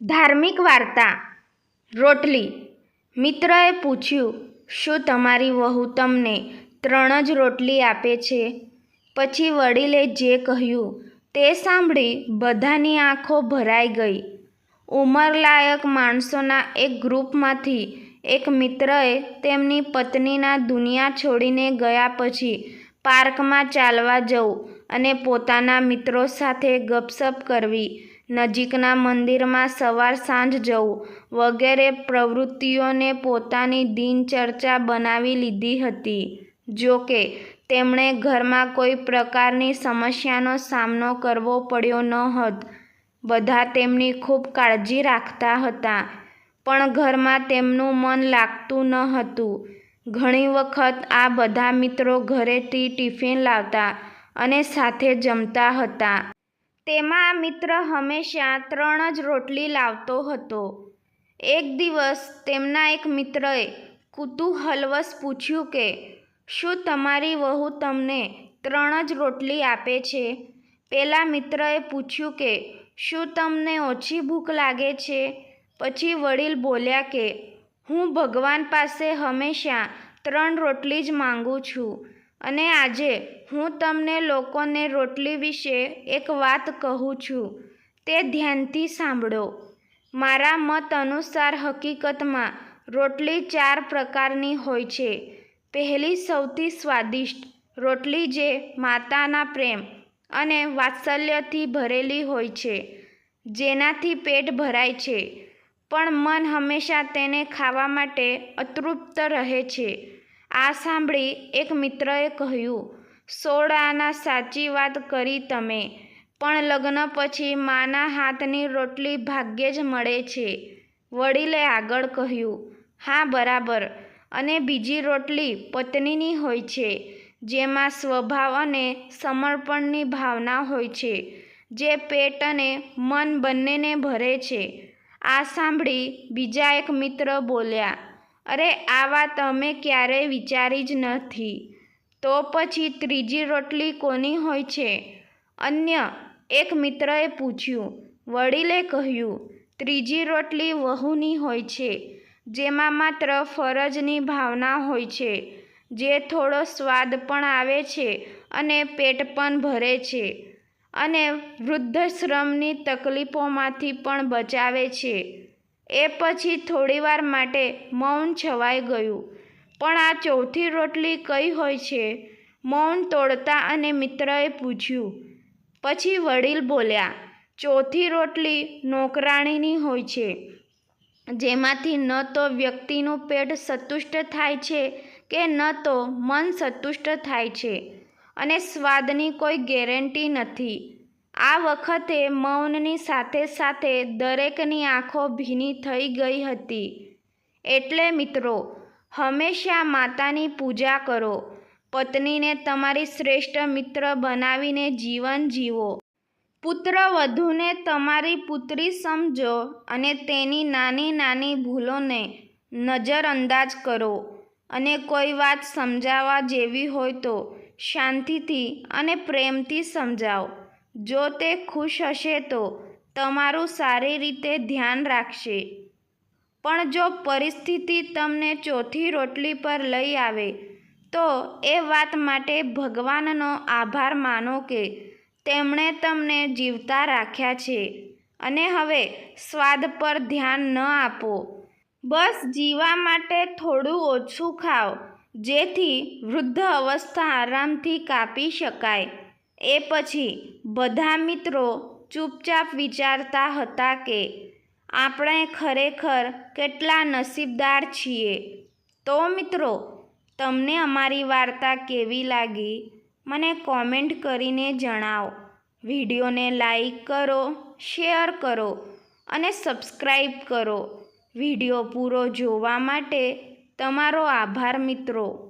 ધાર્મિક વાર્તા. રોટલી. મિત્રએ પૂછ્યું, શું તમારી વહુ તમને ત્રણ જ રોટલી આપે છે? પછી વડીલે જે કહ્યું, તે સાંભળી બધાની આંખો ભરાઈ ગઈ. ઉંમરલાયક માણસોના એક ગ્રુપમાંથી એક મિત્રએ તેમની પત્નીના દુનિયા છોડીને ગયા પછી પાર્કમાં ચાલવા જવું અને પોતાના મિત્રો સાથે ગપસપ કરવી. નજીકના મંદિરમાં સવાર સાંજ જવું વગેરે પ્રવૃત્તિઓને પોતાની દિનચર્ચા બનાવી લીધી હતી. જો કે, તેમણે ઘરમાં કોઈ પ્રકારની સમસ્યાનો સામનો કરવો પડ્યો ન હતો. બધા તેમની ખૂબ કાળજી રાખતા હતા, પણ ઘરમાં તેમનું મન લાગતું ન હતું. ઘણી વખત આ બધા મિત્રો ઘરેથી ટિફિન લાવતા અને સાથે જમતા હતા. તેમાં મિત્ર હંમેશા ત્રણ જ રોટલી લાવતો હતો. એક દિવસ તેમના એક મિત્રએ કુતૂહલવશ પૂછ્યું કે, શું તમારી વહુ તમને ત્રણ જ રોટલી આપે છે? પેલા મિત્રએ પૂછ્યું કે, શું તમને ઓછી ભૂખ લાગે છે? પછી વડીલ બોલ્યા કે, હું ભગવાન પાસે હંમેશા ત્રણ રોટલી જ માંગુ છું. અને આજે હું તમને લોકોને રોટલી વિશે એક વાત કહું છું. તે ધ્યાનથી સાંભળો. મારા મત અનુસાર હકીકતમાં રોટલી ચાર પ્રકારની હોય છે. પહેલી સૌથી સ્વાદિષ્ટ રોટલી જે માતાના પ્રેમ અને વાત્સલ્યથી ભરેલી હોય છે, જેનાથી પેટ ભરાય છે, પણ મન હંમેશા તેને ખાવા માટે અતૃપ્ત રહે છે. આ સાંભળી એક મિત્રએ કહ્યું સોળાના સાચી વાત કરી તમે, પણ લગ્ન પછી માના હાથની રોટલી ભાગ્યે જ મળે છે. વડીલે આગળ કહ્યું, હા, બરાબર, અને બીજી રોટલી પત્નીની હોય છે, જેમાં સ્વભાવ અને સમર્પણની ભાવના હોય છે, જે પેટ અને મન બંનેને ભરે છે. આ સાંભળી બીજા એક મિત્ર બોલ્યા અરે, આ વાત અમે ક્યારેય વિચારી જ નથી. તો પછી ત્રીજી રોટલી કોની હોય છે? અન્ય, એક મિત્રએ પૂછ્યું. વડીલે કહ્યું, ત્રીજી રોટલી વહુની હોય છે, જેમાં માત્ર ફરજની ભાવના હોય છે, જે થોડો સ્વાદ પણ આવે છે અને પેટ પણ ભરે છે, અને વૃદ્ધાશ્રમની તકલીફોમાંથી પણ બચાવે છે. એ પછી થોડીવાર માટે મૌન છવાઈ ગયું. પણ આ ચોથી રોટલી કઈ હોય છે? મૌન તોડતા અને મિત્રએ પૂછ્યું. પછી વડીલ બોલ્યા, ચોથી રોટલી નોકરાણીની હોય છે. જેમાંથી ન તો વ્યક્તિનું પેટ સંતુષ્ટ થાય છે કે ન તો મન સંતુષ્ટ થાય છે. અને સ્વાદની કોઈ ગેરંટી નથી. આ વખતે મૌનની સાથે સાથે દરેકની આંખો ભીની થઈ ગઈ હતી. એટલે મિત્રો, હંમેશા માતાની પૂજા કરો. પત્નીને તમારી શ્રેષ્ઠ મિત્ર બનાવીને જીવન જીવો. પુત્ર વધુને તમારી પુત્રી સમજો અને તેની નાની નાની ભૂલોને નજરઅંદાજ કરો અને કોઈ વાત સમજાવવા જેવી હોય તો શાંતિથી અને પ્રેમથી સમજાવો. જો તે ખુશ હશે તો તમારું સારી રીતે ધ્યાન રાખશે. પણ જો પરિસ્થિતિ તમને ચોથી રોટલી પર લઈ આવે, તો એ વાત માટે ભગવાનનો આભાર માનો કે તેમણે તમને જીવતા રાખ્યા છે અને હવે સ્વાદ પર ધ્યાન ન આપો. બસ જીવા માટે થોડું ઓછું ખાઓ, જેથી વૃદ્ધ અવસ્થા આરામથી કાપી શકાય. એ પછી બધા મિત્રો ચૂપચાપ વિચારતા હતા કે આપણે ખરેખર કેટલા નસીબદાર છીએ. તો મિત્રો, તમને અમારી વાર્તા કેવી લાગી? મને કોમેન્ટ કરીને જણાવો. વિડીયોને લાઈક કરો, શેર કરો અને સબસ્ક્રાઈબ કરો. વીડિયો પૂરો જોવા માટે તમારો આભાર મિત્રો.